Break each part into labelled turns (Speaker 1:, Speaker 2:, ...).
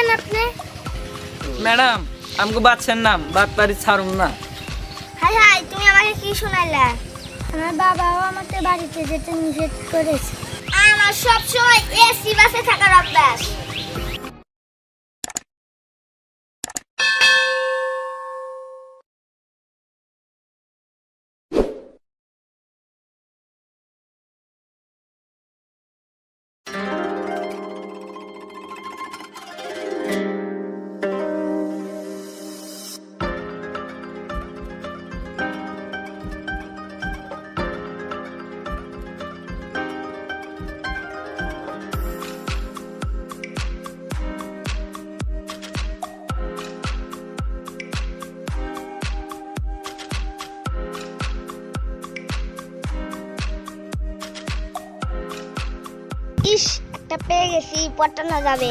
Speaker 1: বললেন আপনি?
Speaker 2: ম্যাডাম আমাকে বাচ্চার নাম বাটপারি ছাড়ুন না।
Speaker 1: হাই হাই তুমি আমাকে কি শোনাইলা? আমার বাবাও আমাকে বাড়িতে যেতে নিষেধ করেছে। আমার সবসময় এসি বাসে থাকার অভ্যাস। ইস একটা পেয়ে গেছি পটানো যাবে।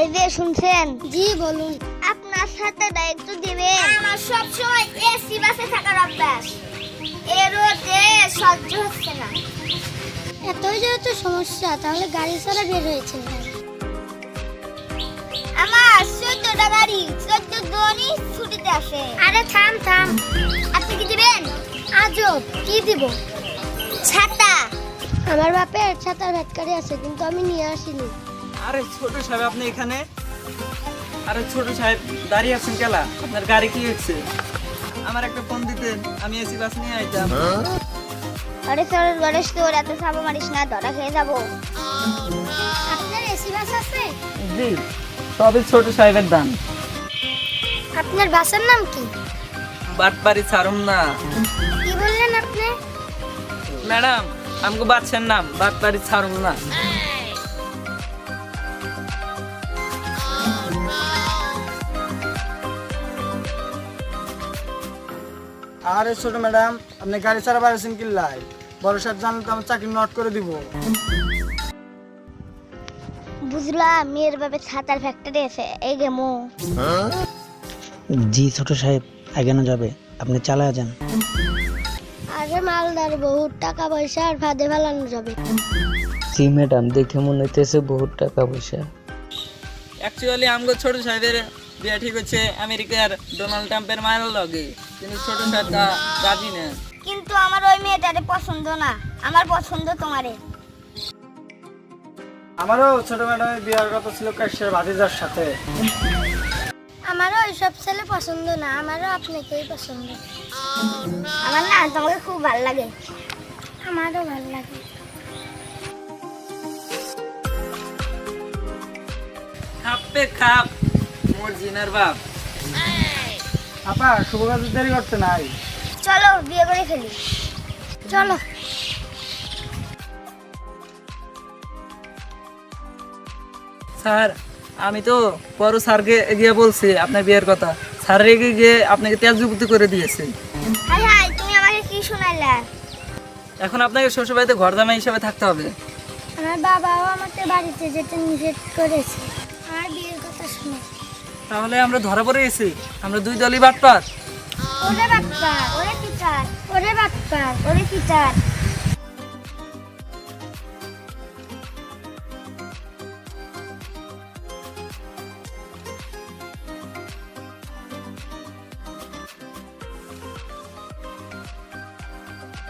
Speaker 1: এই যে শুনছেন? জি বলুন। আপনার সাথে দায়িত্ব দিবেন আমার সব সময় এসি বাসে থাকার অভ্যাস। এরও যে সহ্য হচ্ছে না। এতই যেহেতু সমস্যা তাহলে গাড়ি ছাড়া বের হয়েছে আমার চোদ্দটা গাড়ি চোদ্দ জনই ছুটিতে আসে। আরে থাম থাম। আপনি কি দিবেন? কি দিব? ছাতা। আমার বাপের ছাতার ভেটকারি আছে কিন্তু আমি নিয়ে আসিনি।
Speaker 2: আরে ছোট সাহেব আপনি এখানে? আরে ছোট সাহেব দাঁড়িয়ে আছেন কেলা? আপনার গাড়ি কি হচ্ছে আমার একটা ফোন দিতেন আমি এসি বাস নিয়ে আইতাম।
Speaker 1: আরে তোর গণেশ তোর এত সাবো মারিস না ধরা খেয়ে যাব। আপনার এসি বাস আছে?
Speaker 2: জি তবে ছোট সাহেবের দান
Speaker 1: আপনার বাসের নাম কি?
Speaker 2: বাটপারি ছাড়ুন না। ম্যাডাম আমাকে বাচ্চার নাম বাটপারি ছাড়ুন না
Speaker 3: আরে ছোট ম্যাডাম আপনি গাড়ি চালা পারেছেন কিল্লাই বড় সাহেব জানলে তো আমার চাকরি নট করে দিব।
Speaker 1: বুঝলাম মেয়ের বাপে ছাতার ফ্যাক্টরি আছে এই গেমো।
Speaker 4: জি ছোট সাহেব এগানো যাবে আপনি চালায় যান।
Speaker 1: আরে মালদার বহুত টাকা পয়সা আর ফাঁদে ফেলানো যাবে।
Speaker 5: জি ম্যাডাম দেখে মনে হইতেছে বহুত টাকা পয়সা।
Speaker 2: অ্যাকচুয়ালি আমগো ছোট সাহেবের বিয়া ঠিক হচ্ছে আমেরিকার ডোনাল্ড ট্রাম্পের মায়ের লগে। কিন্তু ছোট সাহেব তা রাজি না।
Speaker 1: কিন্তু আমার ওই মেয়েটারে পছন্দ না। আমার পছন্দ তোমারে।
Speaker 3: আমারও ছোট ম্যাডামের বিয়ার কথা ছিল কাশ্যের ভাতিজার সাথে।
Speaker 1: আমারও ওইসব ছেলে পছন্দ না আমারও আপনাকেই পছন্দ। আমার না তোমাকে খুব ভালো লাগে। আমারও ভালো লাগে।
Speaker 2: খাপে খাপ মোর জিনার বাপ।
Speaker 3: আপা শুভ কাজে দেরি করতে নাই।
Speaker 1: চলো বিয়ে করে ফেলি। চলো।
Speaker 2: স্যার আমি তো বড় স্যারকে গিয়ে বলছি আপনার বিয়ের কথা। স্যার রেগে গিয়ে আপনাকে তেল যুক্তি করে দিয়েছে।
Speaker 1: হাই হাই তুমি আমাকে কি শোনাইলা
Speaker 2: এখন আপনাকে শ্বশুরবাড়িতে ঘর জামাই হিসাবে থাকতে হবে।
Speaker 1: আমার বাবাও আমাকে বাড়িতে যেতে নিষেধ করেছে। আমার বিয়ের কথা শুনে।
Speaker 2: তাহলে আমরা ধরা পড়ে গেছি। আমরা দুই দলই বাটপার।
Speaker 1: ওরে বাপ্পা ওরে পিতার ওরে বাপ্পা ওরে পিতার